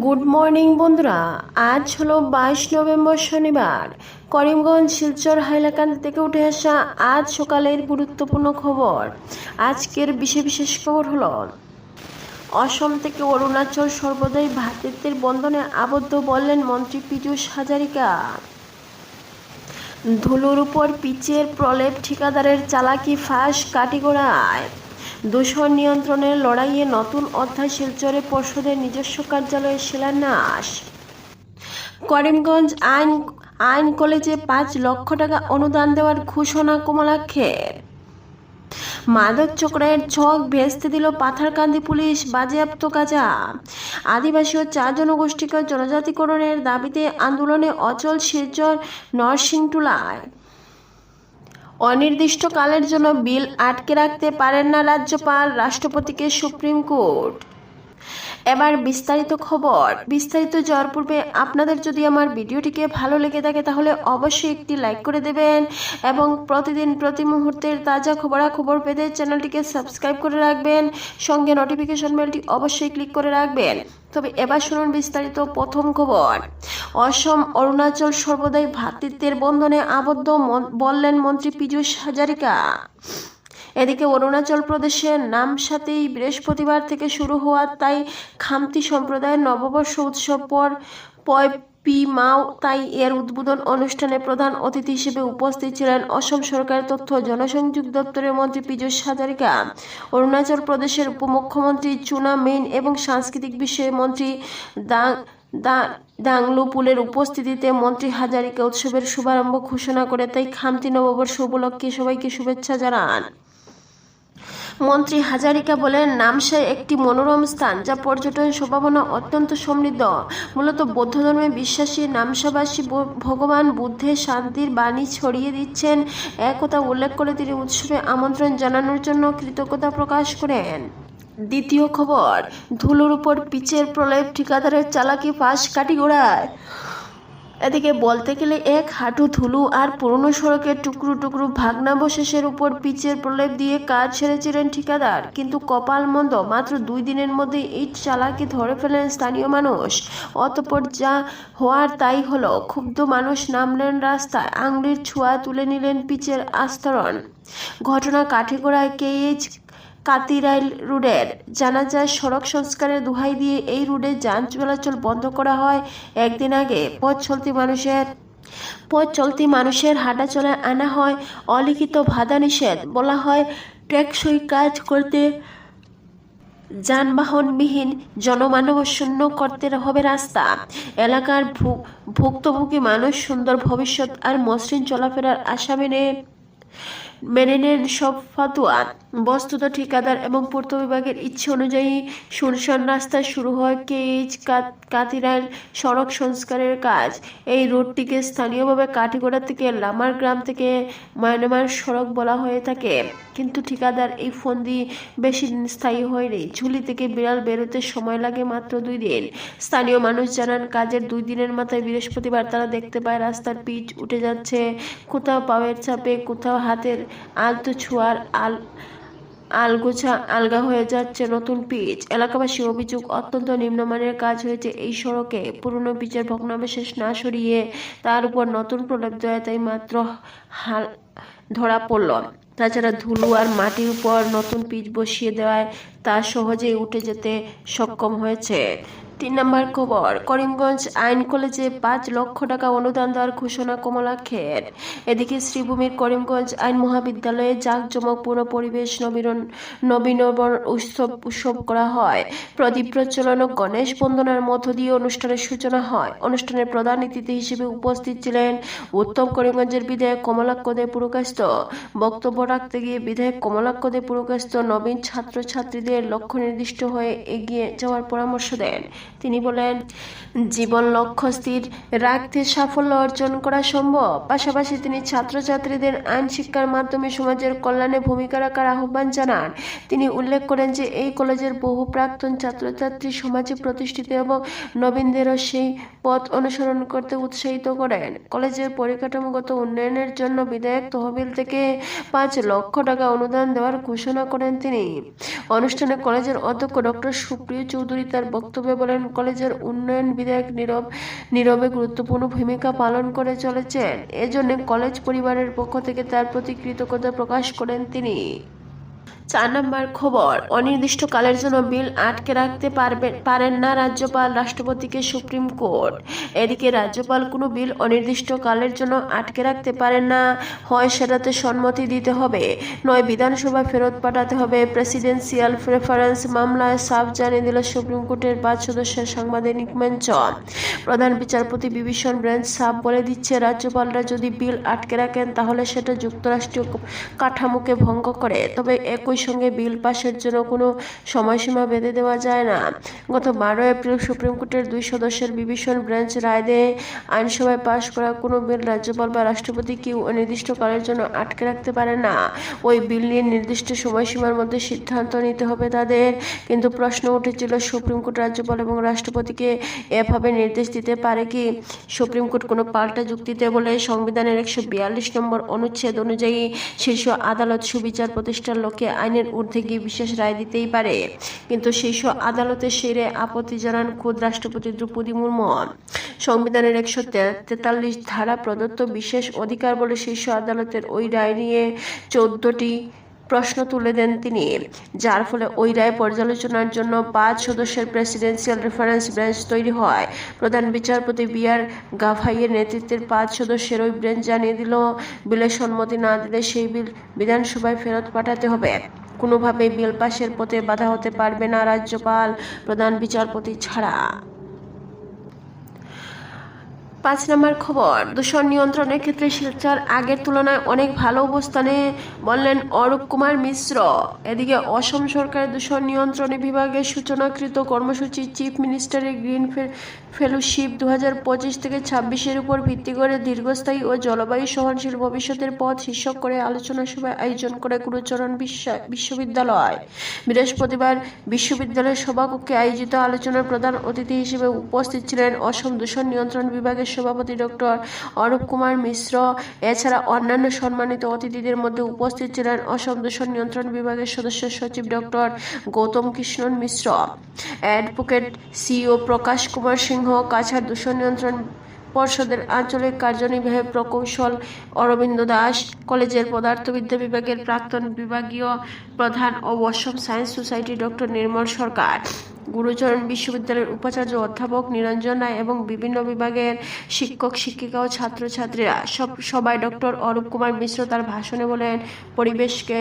Good morning বন্ধুরা। আজ হলো বাইশ নভেম্বর শনিবার। করিমগঞ্জ, শিলচর, হাইলাকান্দি থেকে উঠে আসা আজ সকালের গুরুত্বপূর্ণ খবর। আজকের বিশেষ বিশেষ খবর হলো, অসম থেকে অরুণাচল সর্বদাই ভাতৃত্বের বন্ধনে আবদ্ধ বললেন মন্ত্রী পীযূষ হাজারিকা। ধুলোর উপর পিচের প্রলেপ ঠিকাদারের চালাকি ফাঁস কাটিগড়ায়। দূষণ নিয়ন্ত্রণের লড়াইয়ে নতুন অধ্যায় শিলচরে পর্ষদের নিজস্ব কার্যালয়ের শিলান্যাস। করিমগঞ্জ আইন আইন কলেজে পাঁচ লক্ষ টাকা অনুদান দেওয়ার ঘোষণা কমলাক্ষের। মাদক চক্রের ছক ভেস্তে দিল পাথারকান্দি পুলিশ বাজেয়াপ্ত কাজা। আদিবাসী ও চার জনগোষ্ঠীকে জনজাতিকরণের দাবিতে আন্দোলনে অচল শিলচর নরসিংটুলায়। অনির্দিষ্টকালের জন্য বিল আটকে রাখতে পারেন না রাজ্যপাল রাষ্ট্রপতিকে সুপ্রিম কোর্ট। এবার বিস্তারিত খবর। বিস্তারিত যাওয়ার পূর্বে আপনাদের যদি আমার ভিডিওটিকে ভালো লেগে থাকে, তাহলে অবশ্যই একটি লাইক করে দেবেন এবং প্রতিদিন প্রতি মুহূর্তের তাজা খবরাখবর পেতে চ্যানেলটিকে সাবস্ক্রাইব করে রাখবেন। সঙ্গে নোটিফিকেশন বেলটি অবশ্যই ক্লিক করে রাখবেন। তবে এবার শুনুন বিস্তারিত প্রথম খবর। অসম, অরুণাচল সর্বদাই ভ্রাতৃত্বের বন্ধনে আবদ্ধ বললেন মন্ত্রী পীযূষ হাজারিকা। এদিকে অরুণাচল প্রদেশের নামসাতেই বৃহস্পতিবার থেকে শুরু হওয়া তাই খামতি সম্প্রদায়ের নববর্ষ উৎসব পর পয় পি মাও তাই এর উদ্বোধন অনুষ্ঠানে প্রধান অতিথি হিসেবে উপস্থিত ছিলেন অসম সরকারের তথ্য জনসংযোগ দপ্তরের মন্ত্রী পীযূষ হাজারিকা। অরুণাচল প্রদেশের উপমুখ্যমন্ত্রী চুনা মেইন এবং সাংস্কৃতিক বিষয়ে মন্ত্রী দাং, দা- দাংলুপুলের উপস্থিতিতে মন্ত্রী হাজারিকা উৎসবের শুভারম্ভ ঘোষণা করে তাই খামতি নববর্ষ উপলক্ষে সবাইকে শুভেচ্ছা জানান। মন্ত্রী হাজারিকা বলেন নামসাই একটি মনোরম স্থান যা পর্যটন সম্ভাবনা অত্যন্ত সমৃদ্ধ। মূলত বৌদ্ধ ধর্মে বিশ্বাসী নামসাবাসী ভগবান বুদ্ধের শান্তির বাণী ছড়িয়ে দিচ্ছেন। একথা উল্লেখ করে তিনি উৎসবে আমন্ত্রণ জানানোর জন্য কৃতজ্ঞতা প্রকাশ করেন। দ্বিতীয় খবর, ধুলোর উপর পিচের প্রলয় ঠিকাদারের চালাকি ফাঁস কাটিগোড়ায়। এদিকে বলতে গেলে এক হাঁটু ধুলো আর পুরনো সড়কের টুকরো টুকরো ভাগ্নাবশেষের উপর পিচের প্রলেপ দিয়ে কাজ সেরেছিলেন ঠিকাদার। কিন্তু কপাল মন্দ, মাত্র দুই দিনের মধ্যে এই চালাকে ধরে ফেলেন স্থানীয় মানুষ। অতপর যা হওয়ার তাই হলো। ক্ষুব্ধ মানুষ নামলেন রাস্তায়, আঙুলির ছোঁয়া তুলে নিলেন পিচের আস্তরণ। ঘটনা কাঠিগোড়ায় কেএইচ কাতিরাইল রোডের জানা যায় সড়ক সংস্কারের দোহাই দিয়ে এই রোডে যান চলাচল বন্ধ করা হয় একদিন আগে। পথ চলতি মানুষের পথ চলতি মানুষের হাঁটা চলায় আনা হয় অলিখিত বাধা নিষেধ বলা হয়, টেকসই কাজ করতে যানবাহনবিহীন জনমানব শূন্য করতে হবে রাস্তা। এলাকার ভুক্তভোগী মানুষ সুন্দর ভবিষ্যৎ আর মসৃণ চলাফেরার আশা মেনে মেনে নেন সব ফাতুয়া। বস্তুত ঠিকাদার এবং পূর্ত বিভাগের ইচ্ছে অনুযায়ী শুনশান রাস্তায় শুরু হয় কেএইচ কাতিরাইল সড়ক সংস্কারের কাজ। এই রোডটিকে স্থানীয়ভাবে কাঠিগড়া থেকে লামার গ্রাম থেকে মায়ানমার সড়ক বলা হয়ে থাকে। কিন্তু ঠিকাদার এই ফন্দি বেশি দিন স্থায়ী হয়নি। ঝুলি থেকে বিড়াল বেরোতে সময় লাগে মাত্র দুই দিন। স্থানীয় মানুষ জানান, কাজের দুই দিনের মাথায় বৃহস্পতিবার তারা দেখতে পায় রাস্তার পিচ উঠে যাচ্ছে, কোথাও পায়ের চাপে কোথাও হাতের আলতো ছোঁয়ার আল আলগোছা আলগা হয়ে যাচ্ছে নতুন পিচ। এলাকাবাসী অভিযোগ, অত্যন্ত নিম্নমানের কাজ হয়েছে এই সড়কে। পুরনো পিচের ভগ্নাবশেষ না সরিয়ে তার উপর নতুন প্রলেপ দেওয়া তাই মাত্র হাল ধরা পড়ল। তাছাড়া ধুলো আর মাটির উপর নতুন পিচ বসিয়ে দেওয়ায় তা সহজেই উঠে যেতে সক্ষম হয়েছে। তিন নম্বর খবর, করিমগঞ্জ আইন কলেজে পাঁচ লক্ষ টাকা অনুদান দেওয়ার ঘোষণা কমলাক্ষের এদিকে শ্রীভূমির করিমগঞ্জ আইন মহাবিদ্যালয়ে জাঁকজমকপূর্ণ পরিবেশ নবীন নবীনবরণ উৎসব উৎসব করা হয়। প্রদীপ প্রজ্বলন ও গণেশ বন্দনার মধ্য দিয়ে অনুষ্ঠানের সূচনা হয়। অনুষ্ঠানের প্রধান অতিথি হিসেবে উপস্থিত ছিলেন উত্তম করিমগঞ্জের বিধায়ক কমলাক্ষ দে পুরকাস্ত বক্তব্য রাখতে গিয়ে বিধায়ক কমলাক্ষ দে পুরকাস্ত নবীন ছাত্রছাত্রীদের লক্ষ্য নির্দিষ্ট হয়ে এগিয়ে যাওয়ার পরামর্শ দেন। তিনি বলেন, জীবন লক্ষ্য স্থির, রাখতে সাফল্য অর্জন করা সম্ভব। পাশাপাশি তিনি ছাত্রছাত্রীদের আইন শিক্ষার মাধ্যমে সমাজের কল্যাণে ভূমিকা রাখার আহ্বান জানান। তিনি উল্লেখ করেন যে, এই কলেজের বহু প্রাক্তন ছাত্রছাত্রী সমাজে প্রতিষ্ঠিত এবং নবীনদেরও সেই পথ অনুসরণ করতে উৎসাহিত করেন। কলেজের পরিকাঠামোগত উন্নয়নের জন্য বিধায়ক তহবিল থেকে পাঁচ লক্ষ টাকা অনুদান দেওয়ার ঘোষণা করেন তিনি। অনুষ্ঠানে কলেজের অধ্যক্ষ ডক্টর সুপ্রিয় চৌধুরী তার বক্তব্যে বলেন বলেন কলেজের উন্নয়ন বিধায়ক নীরব, নীরবে গুরুত্বপূর্ণ ভূমিকা পালন করে চলেছেন। এজন্য কলেজ পরিবারের পক্ষ থেকে তার প্রতি কৃতজ্ঞতা প্রকাশ করেন তিনি। চার নম্বর খবর, অনির্দিষ্টকালের জন্য বিল আটকে রাখতে পারবে, পারেন না রাজ্যপাল, রাষ্ট্রপতিকে সুপ্রিম কোর্ট। এদিকে রাজ্যপাল কোনো বিল অনির্দিষ্টকালের জন্য আটকে রাখতে পারেন না, হয় সেটাতে সম্মতি দিতে হবে। নয়, বিধানসভা ফেরত পাঠাতে হবে। প্রেসিডেন্সিয়াল প্রেফারেন্স মামলায় সাফ জানিয়ে দিল সুপ্রিম কোর্টের পাঁচ সদস্যের সাংবাদিক মঞ্চ প্রধান বিচারপতি বিভীষণ ব্রেঞ্চ সাফ বলে দিচ্ছে, রাজ্যপালরা যদি বিল আটকে রাখেন তাহলে সেটা যুক্তরাষ্ট্রীয় কাঠামোকে ভঙ্গ করে। তবে একই সঙ্গে বিল পাশের জন্য কোনো সময়সীমা বেঁধে দেওয়া যায় না। গত বারো এপ্রিল সুপ্রিম কোর্টের দুই সদস্যের বিভীষণ ব্রেঞ্চ রায় দেয় আইনসভায় পাশ করা কোনো বিল রাজ্যপাল বা রাষ্ট্রপতি কেউ অনির্দিষ্টকালের জন্য আটকে রাখতে পারে না। ওই বিল নিয়ে নির্দিষ্ট সময়সীমার মধ্যে সিদ্ধান্ত নিতে হবে তাদের। কিন্তু প্রশ্ন উঠেছিল, সুপ্রিম কোর্ট রাজ্যপাল এবং রাষ্ট্রপতিকে এভাবে নির্দেশ দিতে পারে কি? সুপ্রিম কোর্ট কোনো পাল্টা যুক্তিতে বলে সংবিধানের একশো বিয়াল্লিশ নম্বর অনুচ্ছেদ অনুযায়ী শীর্ষ আদালত সুবিচার প্রতিষ্ঠার লক্ষ্যে আইনের ঊর্ধ্বে গিয়ে বিশেষ রায় দিতেই পারে। কিন্তু শীর্ষ আদালতে সেরে আপত্তি জানান খোদ রাষ্ট্রপতি দ্রৌপদী মুর্মু। সংবিধানের একশো তেতাল্লিশ ধারা প্রদত্ত বিশেষ অধিকার বলে শীর্ষ আদালতের ওই রায় নিয়ে চোদ্দটি প্রশ্ন তুলে দেন তিনি, যার ফলে ওই রায় পর্যালোচনার জন্য পাঁচ সদস্যের প্রেসিডেন্সিয়াল রেফারেন্স বেঞ্চ তৈরি হয়। প্রধান বিচারপতি বি আর গাভাইয়ের নেতৃত্বের পাঁচ সদস্যের ওই বেঞ্চ জানিয়ে দিল, বিলের সম্মতি না দিলে সেই বিল বিধানসভায় ফেরত পাঠাতে হবে। কোনোভাবেই বিল পাশের পথে বাধা হতে পারবে না রাজ্যপাল, প্রধান বিচারপতি ছাড়া। পাঁচ নম্বর খবর, দূষণ নিয়ন্ত্রণের ক্ষেত্রে শিলচর আগের তুলনায় অনেক ভালো অবস্থানে বললেন অরূপ কুমার মিশ্র। এদিকে অসম সরকারের দূষণ নিয়ন্ত্রণে বিভাগের সূচনাকৃত কর্মসূচি চিফ মিনিস্টারের গ্রিন ফেলোশিপ দু থেকে ছাব্বিশের উপর ভিত্তি করে দীর্ঘস্থায়ী ও জলবায়ু সহনশীল ভবিষ্যতের পথ শীর্ষক করে আলোচনা সভায় আয়োজন করে গুরুচরণ বিশ্ব- বিশ্ববিদ্যালয়। বৃহস্পতিবার বিশ্ববিদ্যালয়ের সভাকক্ষে আয়োজিত আলোচনার প্রধান অতিথি হিসেবে উপস্থিত ছিলেন অসম দূষণ নিয়ন্ত্রণ বিভাগের সভাপতি ডক্টর অরূপ কুমার মিশ্র, এছাড়া অন্যান্য সম্মানিত অতিথিদের মধ্যে উপস্থিত ছিলেন অসম দূষণ নিয়ন্ত্রণ বিভাগের সদস্য সচিব doctor Gautam Krishnan Mishra. Advocate CO Prakash Kumar Singh, Cachar দূষণ নিয়ন্ত্রণ পর্ষদের আঞ্চলিক কার্যনির্বাহী প্রকৌশল অরবিন্দ দাস, কলেজের পদার্থবিদ্যা বিভাগের প্রাক্তন বিভাগীয় প্রধান ও Assam science society doctor Nirmal Sarkar. Gurucharan বিশ্ববিদ্যালয়ের উপাচার্য অধ্যাপক নিরঞ্জন রায় এবং বিভিন্ন বিভাগের শিক্ষক, শিক্ষিকা ও ছাত্রছাত্রীরা, সব, সবাই ডক্টর অরূপ কুমার মিশ্র তার ভাষণে বলেন, পরিবেশকে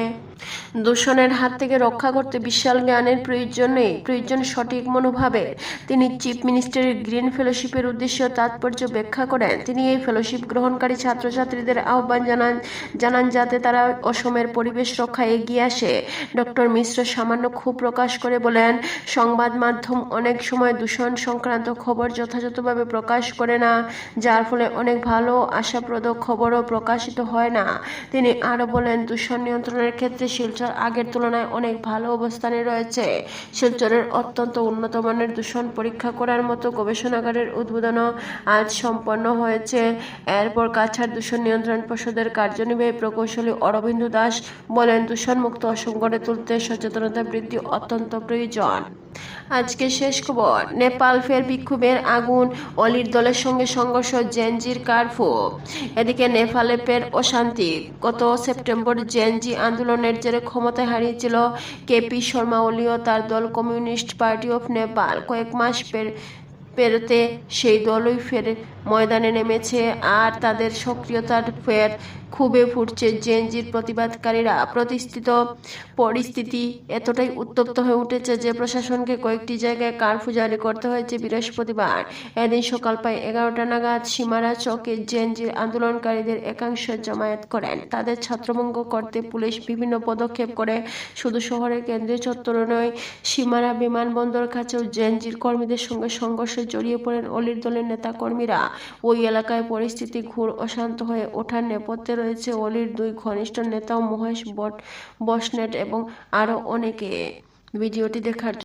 দূষণের হাত থেকে রক্ষা করতে বিশাল জ্ঞানের প্রয়োজন প্রয়োজন সঠিক মনোভাবে। তিনি চিফ মিনিস্টারের গ্রিন ফেলোশিপের উদ্দেশ্য তাৎপর্য ব্যাখ্যা করেন। তিনি এই ফেলোশিপ গ্রহণকারী ছাত্রছাত্রীদের আহ্বান জানান জানান যাতে তারা অসমের পরিবেশ রক্ষায় এগিয়ে আসে। ডক্টর মিশ্র সামান্য ক্ষোভ প্রকাশ করে বলেন, সংবাদ মাধ্যম অনেক সময় দূষণ সংক্রান্ত খবর যথাযথভাবে প্রকাশ করে না, যার ফলে অনেক ভালো আশাপ্রদ খবরও প্রকাশিত হয় না। তিনি আরও বলেন, দূষণ নিয়ন্ত্রণের ক্ষেত্রে শিলচর আগের তুলনায় অনেক ভালো অবস্থানে রয়েছে। শিলচরের অত্যন্ত উন্নত মানের দূষণ পরীক্ষা করার মতো গবেষণাগারের উদ্বোধনও আজ সম্পন্ন হয়েছে। এরপর কাছাড় দূষণ নিয়ন্ত্রণ পর্ষদের কার্যনির্বাহী প্রকৌশলী অরবিন্দ দাস বলেন, দূষণমুক্ত অসম গড়ে তুলতে সচেতনতা বৃদ্ধি অত্যন্ত প্রয়োজন। আজকে শেষ খবর। নেপাল ফের বিক্ষোভের আগুন, অলির দলের সঙ্গে সংঘর্ষ, জেনজির কারফু। এদিকে নেপালে ফের অশান্তি। গত সেপ্টেম্বর জেনজি আন্দোলনের জেরে ক্ষমতা হারিয়েছিল কেপি শর্মা অলিও ও তার দল কমিউনিস্ট পার্টি অফ নেপাল। কয়েক মাস পের পেরোতে সেই দলই ফের ময়দানে নেমেছে আর তাদের সক্রিয়তার ফের খুবই ফুটছে জেনজির প্রতিবাদকারীরা। প্রতিষ্ঠিত পরিস্থিতি এতটাই উত্তপ্ত হয়ে উঠেছে যে প্রশাসনকে কয়েকটি জায়গায় কারফু জারি করতে হয়েছে বৃহস্পতিবার। এদিন সকাল প্রায় এগারোটা নাগাদ সীমারা চকে জেনজির আন্দোলনকারীদের একাংশ জমায়েত করেন। তাদের ছাত্রভঙ্গ করতে পুলিশ বিভিন্ন পদক্ষেপ করে। শুধু শহরের কেন্দ্রীয় চত্বর নয় সীমারা বিমানবন্দর কাছেও জেনজির কর্মীদের সঙ্গে সংঘর্ষে জড়িয়ে পড়েন অলির দলের নেতা কর্মীরা ওই এলাকায় পরিস্থিতি ঘোর অশান্ত হয়ে ওঠার নেপথ্যে রয়েছে অলির দুই ঘনিষ্ঠ নেতা মহেশ বট বসনেট এবং আরও অনেকে। ভিডিওটি দেখার